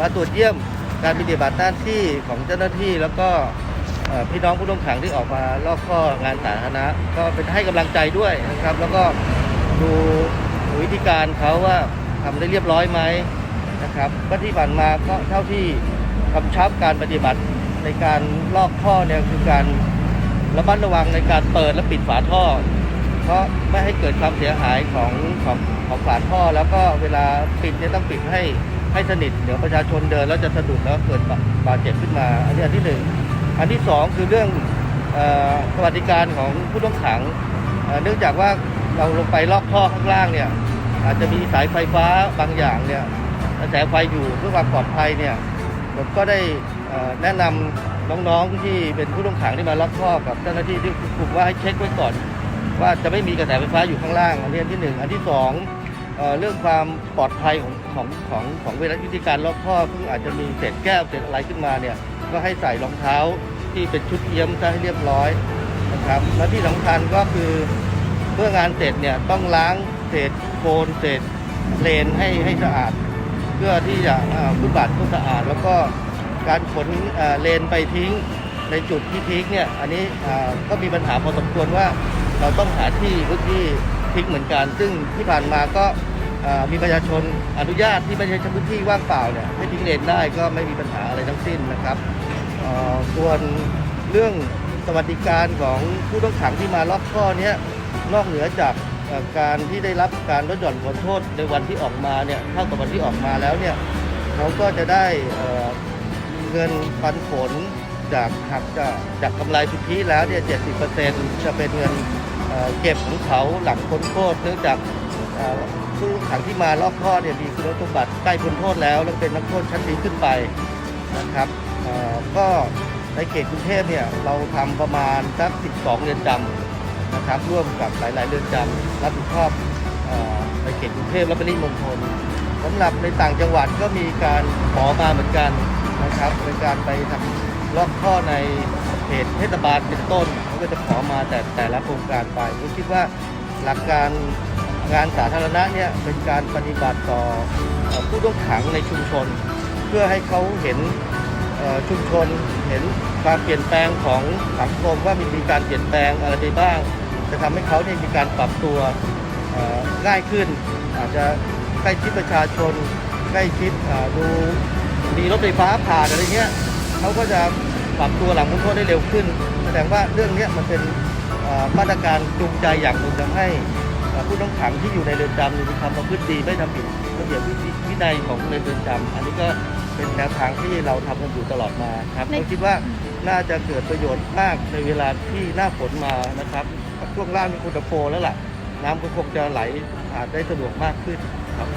มาตรวจเยี่ยมการปฏิบัติหน้าที่ของเจ้าหน้าที่ แล้วก็พี่น้องผู้ต้องขังที่ออกมาลอกข้องานสาธารณะก็เป็นให้กำลังใจด้วยนะครับ แล้วก็ดูวิธีการเขาว่าทำได้เรียบร้อยไหมนะครับก็ที่ผ่านมาก็เท่าที่กำชับการปฏิบัติในการลอกท่อเนี่ยคือการระมัดระวังในการเปิดและปิดฝาท่อ เพราะไม่ให้เกิดความเสียหายของของของฝาท่อ แล้วก็เวลาปิดเนี่ยต้องปิดให้ ให้สนิทเดี๋ยวประชาชนเดินแล้วจะสะดุดแล้วเกิดบาดเจ็บขึ้นมา อันนี้อันที่หนึ่งอันที่สองคือเรื่องอ่อสวัสดิการของผู้ต้องขัง เนื่องจากว่าเราลงไปลอกท่อข้างล่างเนี่ยอาจจะมีสายไฟฟ้าบางอย่างเนี่ยกระแสไฟอยู่เพื่อความปลอดภัยเนี่ยผมก็ได้แนะนำน้องๆที่เป็นผู้ต้องขังที่มาลอกท่อกับเจ้าหน้าที่ที่คุมว่าให้เช็คไว้ก่อน ว่าจะไม่มีกระแสไฟฟ้าอยู่ข้างล่าง อันนี้อันที่หนึ่งอันที่สอง เรื่องความปลอดภัยของของของของเวลาวิธีการลอกท่อเพิ่งอาจจะมีเศษแก้วเศษอะไรขึ้นมาเนี่ยก็ให้ใส่รองเท้าที่เป็นชุดเอี้ยมซะให้เรียบร้อยนะครับและที่สำคัญก็คือเมื่องานเสร็จเนี่ยต้องล้างเศษโคลนเศษเลนให้ให้สะอาด เพื่อที่จะเอ่อฟุตบาทก็สะอาด แล้วก็การขนเลนไปทิ้งในจุดที่ทิ้งเนี่ยอันนี้ก็มีปัญหาพอสมควรว่าเราต้องหาที่พื้นที่ ทิ้งเหมือนกัน ซึ่งที่ผ่านมาก็มีประชาชนอนุญาตที่ไม่ใช่พื้นที่ว่างเปล่าเนี่ยให้ทิ้งเลนได้ก็ไม่มีปัญหาอะไรทั้งสิ้นนะครับส่วนเรื่องสวัสดิการของผู้ต้องขังที่มาล็อกข้อนี้นอกเหนือจากการที่ได้รับการลดหย่อนผลโทษในวันที่ออกมาเนี่ยเท่ากับวันที่ออกมาแล้วเนี่ยเขาก็จะได้เอ่อเงินปันผลจากหักจากจากกำไรสุทธิแล้วเนี่ย70%จะเป็นเงินเอ่อ เก็บของเขาหลังพ้นโทษเนื่องจากผู้ขังที่มาลอกข้อเนี่ยมีคุณสมบัติใกล้พ้นโทษแล้ว แล้วเป็นนักโทษชั้นดีขึ้นไปนะครับก็ในเขตกรุงเทพเนี่ยเราทำประมาณสัก 12 เรือนจำนะครับร่วมกับหลาย ๆ เรือนจำรับผิดชอบในเขตกรุงเทพและปริมณฑลสำหรับในต่างจังหวัดก็มีการขอมาเหมือนกันนะครับในการไปทำลอกข้อใน เขตเทศบาลเป็นต้นเขาก็จะขอมาแต่แต่ละโครงการไปผมคิดว่าหลักการงานสาธารณะเนี่ยเป็นการปฏิบัติต่อผู้ต้องขังในชุมชน เพื่อให้เขาเห็นชุมชนเห็นความเปลี่ยนแปลงของสังคมว่ามีมีการเปลี่ยนแปลงอะไรไปบ้าง จะทำให้เขาเนี่ยมีการปรับตัวง่ายขึ้น อาจจะใกล้ชิดประชาชนใกล้ชิดดูมีรถไฟฟ้าผ่านอะไรเงี้ยเขาก็จะ ปรับตัวหลังพ้นโทษได้เร็วขึ้น แสดงว่าเรื่องเนี้ยมันเป็นเอ่อมาตรการจูงใจอย่างหนึ่งทำให้เอ่อผู้ต้องขังที่อยู่ในเรือนจำมีความประพฤติดีไม่ทำผิดระเบียบวินัยของในเรือนจำอันนี้ก็เป็นแนวทางที่เราทำกันอยู่ตลอดมาครับในผมคิดว่าน่าจะเกิดประโยชน์มากในเวลาที่หน้าฝนมานะครับช่วงล่างมีคุณตะโฟแล้วล่ะ น้ำก็คงจะไหลผ่านได้สะดวกมากขึ้นครับ